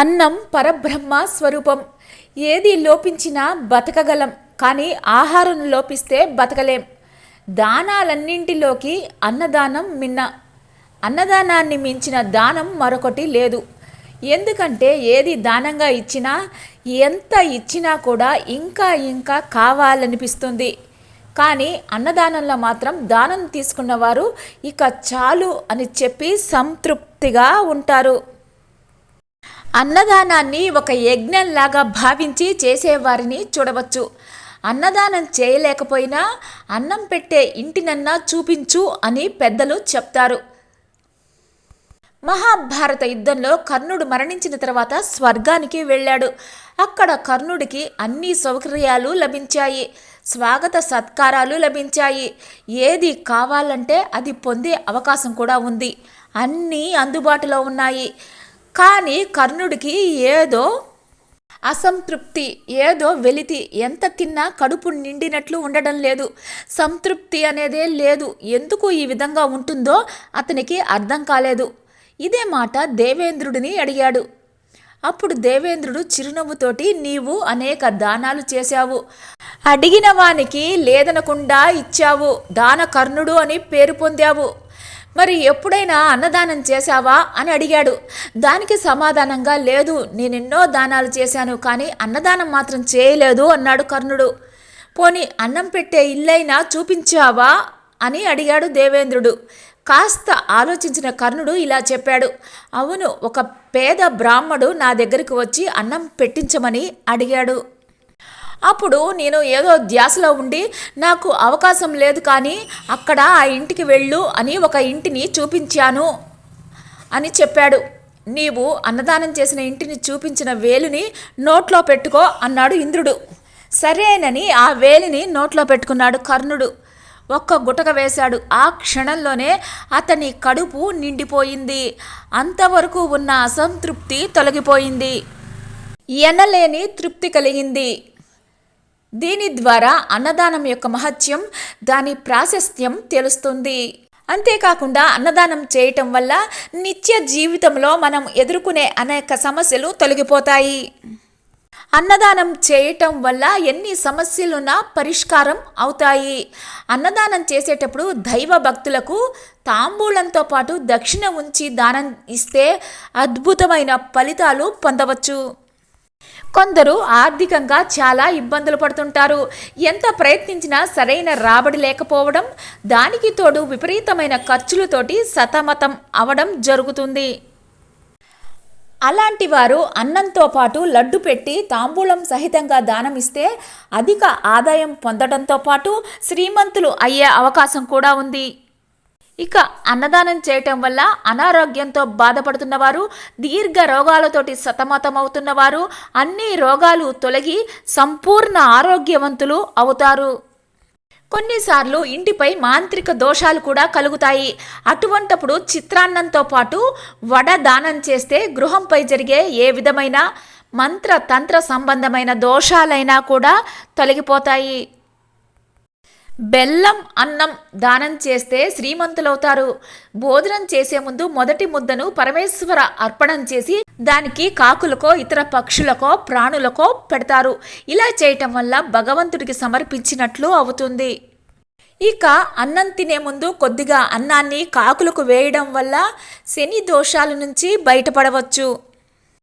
అన్నం పరబ్రహ్మ స్వరూపం. ఏది లోపించినా బతకగలం కానీ ఆహారం లోపిస్తే బతకలేం. దానాలన్నింటిలోకి అన్నదానం మిన్న. అన్నదానాన్ని మించిన దానం మరొకటి లేదు. ఎందుకంటే ఏది దానంగా ఇచ్చినా ఎంత ఇచ్చినా కూడా ఇంకా ఇంకా కావాలనిపిస్తుంది. కానీ అన్నదానంలో మాత్రం దానం తీసుకున్నవారు ఇక చాలు అని చెప్పి సంతృప్తిగా ఉంటారు. అన్నదానాన్ని ఒక యజ్ఞంలాగా భావించి చేసేవారిని చూడవచ్చు. అన్నదానం చేయలేకపోయినా అన్నం పెట్టే ఇంటినన్నా చూపించు అని పెద్దలు చెప్తారు. మహాభారత యుద్ధంలో కర్ణుడు మరణించిన తర్వాత స్వర్గానికి వెళ్ళాడు. అక్కడ కర్ణుడికి అన్ని సౌకర్యాలు లభించాయి. స్వాగత సత్కారాలు లభించాయి. ఏది కావాలంటే అది పొందే అవకాశం కూడా ఉంది. అన్నీ అందుబాటులో ఉన్నాయి. కానీ కర్ణుడికి ఏదో అసంతృప్తి ఏదో వెలితి. ఎంత తిన్నా కడుపు నిండినట్లు ఉండడం లేదు. సంతృప్తి అనేదే లేదు. ఎందుకు ఈ విధంగా ఉంటుందో అతనికి అర్థం కాలేదు. ఇదే మాట దేవేంద్రుడిని అడిగాడు. అప్పుడు దేవేంద్రుడు చిరునవ్వుతోటి నీవు అనేక దానాలు చేశావు. అడిగిన వానికి లేదనకుండా ఇచ్చావు. దాన కర్ణుడు అని పేరు పొందావు. మరి ఎప్పుడైనా అన్నదానం చేశావా? అని అడిగాడు. దానికి సమాధానంగా లేదు. నేనెన్నో దానాలు చేశాను కానీ అన్నదానం మాత్రం చేయలేదు అన్నాడు కర్ణుడు. పోని అన్నం పెట్టే ఇల్లైనా చూపించావా? అని అడిగాడు దేవేంద్రుడు. కాస్త ఆలోచించిన కర్ణుడు ఇలా చెప్పాడు. అవును ఒక పేద బ్రాహ్మడు నా దగ్గరికి వచ్చి అన్నం పెట్టించమని అడిగాడు. అప్పుడు నేను ఏదో ధ్యాసలో ఉండి నాకు అవకాశం లేదు కానీ అక్కడ ఆ ఇంటికి వెళ్ళు అని ఒక ఇంటిని చూపించాను అని చెప్పాడు. నీవు అన్నదానం చేసిన ఇంటిని చూపించిన వేలుని నోట్లో పెట్టుకో అన్నాడు ఇంద్రుడు. సరేనని ఆ వేలిని నోట్లో పెట్టుకున్నాడు కర్ణుడు. ఒక్క గుటక వేశాడు. ఆ క్షణంలోనే అతని కడుపు నిండిపోయింది. అంతవరకు ఉన్న అసంతృప్తి తొలగిపోయింది. ఎనలేని తృప్తి కలిగింది. దీని ద్వారా అన్నదానం యొక్క మహత్యం దాని ప్రాశస్త్యం తెలుస్తుంది. అంతేకాకుండా అన్నదానం చేయటం వల్ల నిత్య జీవితంలో మనం ఎదుర్కొనే అనేక సమస్యలు తొలగిపోతాయి. అన్నదానం చేయటం వల్ల ఎన్ని సమస్యలున్నా పరిష్కారం అవుతాయి. అన్నదానం చేసేటప్పుడు దైవ భక్తులకు తాంబూలంతో పాటు దక్షిణ ఉంచి దానం ఇస్తే అద్భుతమైన ఫలితాలు పొందవచ్చు. కొందరు ఆర్థికంగా చాలా ఇబ్బందులు పడుతుంటారు. ఎంత ప్రయత్నించినా సరైన రాబడి లేకపోవడం దానికి తోడు విపరీతమైన ఖర్చులతోటి సతమతం అవడం జరుగుతుంది. అలాంటి వారు అన్నంతో పాటు లడ్డు పెట్టి తాంబూలం సహితంగా దానం ఇస్తే అధిక ఆదాయం పొందడంతో పాటు శ్రీమంతులు అయ్యే అవకాశం కూడా ఉంది. ఇక అన్నదానం చేయటం వల్ల అనారోగ్యంతో బాధపడుతున్నవారు దీర్ఘ రోగాలతోటి సతమతమవుతున్నవారు అన్ని రోగాలు తొలగి సంపూర్ణ ఆరోగ్యవంతులు అవుతారు. కొన్నిసార్లు ఇంటిపై మాంత్రిక దోషాలు కూడా కలుగుతాయి. అటువంటప్పుడు చిత్రాన్నంతో పాటు వడ దానం చేస్తే గృహంపై జరిగే ఏ విధమైన మంత్ర తంత్ర సంబంధమైన దోషాలైనా కూడా తొలగిపోతాయి. బెల్లం అన్నం దానం చేస్తే శ్రీమంతులవుతారు. భోజనం చేసే ముందు మొదటి ముద్దను పరమేశ్వర అర్పణం చేసి దానికి కాకులకో ఇతర పక్షులకో ప్రాణులకో పెడతారు. ఇలా చేయటం వల్ల భగవంతుడికి సమర్పించినట్లు అవుతుంది. ఇక అన్నం తినే ముందు కొద్దిగా అన్నాన్ని కాకులకు వేయడం వల్ల శని దోషాల నుంచి బయటపడవచ్చు.